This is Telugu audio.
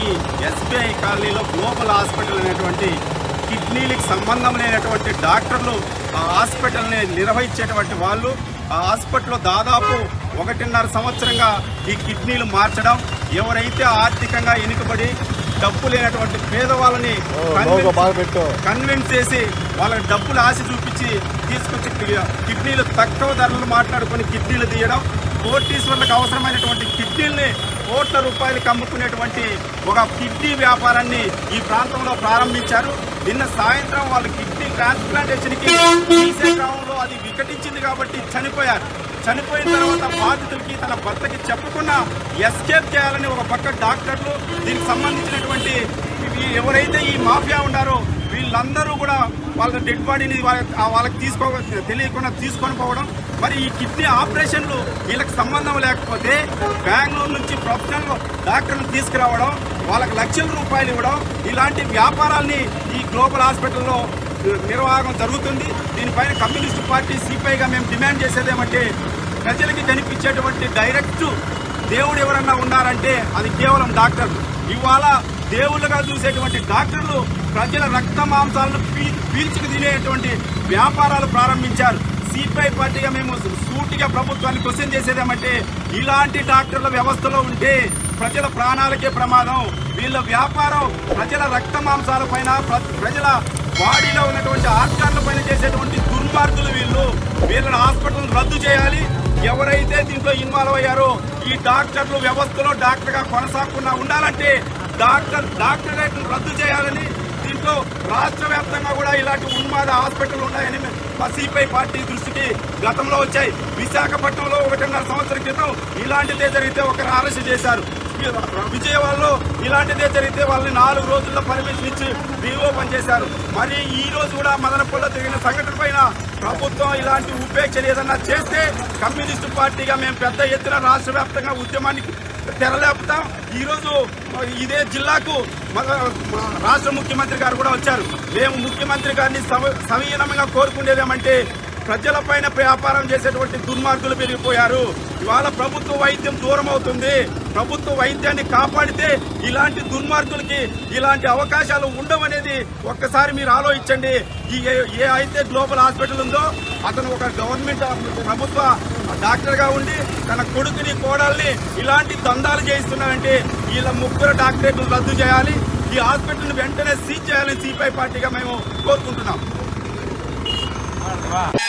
ఈ ఎస్బీఐ కాలనీలో గ్లోబల్ హాస్పిటల్ అనేటువంటి కిడ్నీలకు సంబంధం లేనటువంటి డాక్టర్లు ఆ హాస్పిటల్ని నిర్వహించేటువంటి వాళ్ళు ఆ హాస్పిటల్లో దాదాపు ఒకటిన్నర సంవత్సరంగా ఈ కిడ్నీలు మార్చడం ఎవరైతే ఆర్థికంగా ఎనుకబడి డబ్బు లేనటువంటి పేదవాళ్ళని కన్విన్స్ చేసి వాళ్ళకి డబ్బులు ఆశ చూపించి తీసుకొచ్చి కిడ్నీలు తక్కువ ధరలు మాట్లాడుకొని కిడ్నీలు తీయడం కోటీశ్వర్లకు అవసరమైనటువంటి కిడ్నీల్ని కోట్ల రూపాయలకి అమ్ముకునేటువంటి ఒక కిడ్నీ వ్యాపారాన్ని ఈ ప్రాంతంలో ప్రారంభించారు. నిన్న సాయంత్రం వాళ్ళు కిడ్నీ ట్రాన్స్ప్లాంటేషన్కి తీసే క్రమంలో అది వికటించింది కాబట్టి చనిపోయారు. చనిపోయిన తర్వాత బాధితులకి తన భర్తకి చెప్పకుండా ఎస్కేప్ చేయాలని ఒక పక్క డాక్టర్లు దీనికి సంబంధించినటువంటి ఎవరైతే ఈ మాఫియా ఉన్నారో వీళ్ళందరూ కూడా వాళ్ళ డెడ్ బాడీని వాళ్ళ- వాళ్ళకి తీసుకో తెలియకుండా తీసుకొని పోవడం. మరి ఈ కిడ్నీ ఆపరేషన్లు వీళ్ళకి సంబంధం లేకపోతే బెంగళూరు నుంచి ప్రొఫెషనల్ డాక్టర్లు తీసుకురావడం వాళ్ళకి లక్షల రూపాయలు ఇవ్వడం ఇలాంటి వ్యాపారాల్ని ఈ గ్లోబల్ హాస్పిటల్లో నిర్వాహకం జరుగుతుంది. దీనిపైన కమ్యూనిస్ట్ పార్టీ సిపిఐగా మేము డిమాండ్ చేసేది ఏమంటే ప్రజలకి కనిపించేటువంటి డైరెక్ట్ దేవుడు ఎవరన్నా ఉన్నారంటే అది కేవలం డాక్టర్లు. ఇవాళ దేవుళ్ళుగా చూసేటువంటి డాక్టర్లు ప్రజల రక్త మాంసాలను పీల్చుకు తినేటువంటి వ్యాపారాలు ప్రారంభించారు. సిపిఐ పార్టీగా మేము సూటిగా ప్రభుత్వాన్ని క్వశ్చన్ చేసేదేమంటే ఇలాంటి డాక్టర్ల వ్యవస్థలో ఉంటే ప్రజల ప్రాణాలకే ప్రమాదం. వీళ్ళ వ్యాపారం ప్రజల రక్త మాంసాల పైన ప్రజల బాడీలో ఉన్నటువంటి ఆర్గాన్ల పైన చేసేటువంటి దుర్మార్గులు వీళ్ళు. వీళ్ళని హాస్పిటల్ రద్దు చేయాలి. ఎవరైతే దీంట్లో ఇన్వాల్వ్ అయ్యారో ఈ డాక్టర్లు వ్యవస్థలో డాక్టర్గా కొనసాగకుండా ఉండాలంటే డాక్టర్ డాక్టరేట్ను రద్దు చేయాలని దీంట్లో రాష్ట్ర వ్యాప్తంగా కూడా ఇలాంటి ఉన్మాద హాస్పిటల్ ఉన్నాయని మా పార్టీ దృష్టికి గతంలో వచ్చాయి విశాఖపట్నంలో ఒకటిన్నర సంవత్సరం క్రితం ఇలాంటిదే జరిగితే ఒకరు అరెస్ట్ చేశారు. విజయవాడలో ఇలాంటిదే జరిగితే వాళ్ళని నాలుగు రోజుల్లో పర్మిషన్ ఇచ్చి రీఓపెన్ చేశారు మరి ఈ రోజు కూడా మదనపల్లిలో జరిగిన సంఘటన పైన ప్రభుత్వం ఇలాంటి ఉపేక్ష ఏదన్నా చేస్తే కమ్యూనిస్టు పార్టీగా మేము పెద్ద ఎత్తున రాష్ట్ర వ్యాప్తంగా ఉద్యమానికి తెరలేపుతాం. ఈరోజు ఇదే జిల్లాకు రాష్ట్ర ముఖ్యమంత్రి గారు కూడా వచ్చారు. మేము ముఖ్యమంత్రి గారిని సవ- సవినయంగా కోరుకునేదేమంటే ప్రజలపైన వ్యాపారం చేసేటువంటి దుర్మార్గులు పెరిగిపోయారు. ఇవాళ ప్రభుత్వ వైద్యం దూరం అవుతుంది ప్రభుత్వ వైద్యాన్ని కాపాడితే ఇలాంటి దుర్మార్గులకి ఇలాంటి అవకాశాలు ఉండవనేది ఒక్కసారి మీరు ఆలోచించండి. ఏ- అయితే గ్లోబల్ హాస్పిటల్ ఉందో అతను ఒక గవర్నమెంట్ ప్రభుత్వ డాక్టర్గా ఉండి తన కొడుకుని కోడల్ని ఇలాంటి దందాలు చేయిస్తున్నాడంటే వీళ్ళ ముగ్గురు డాక్టరేట్లు రద్దు చేయాలి. ఈ హాస్పిటల్ వెంటనే సీజ్ చేయాలని సిపిఐ పార్టీగా మేము కోరుకుంటున్నాం. வா.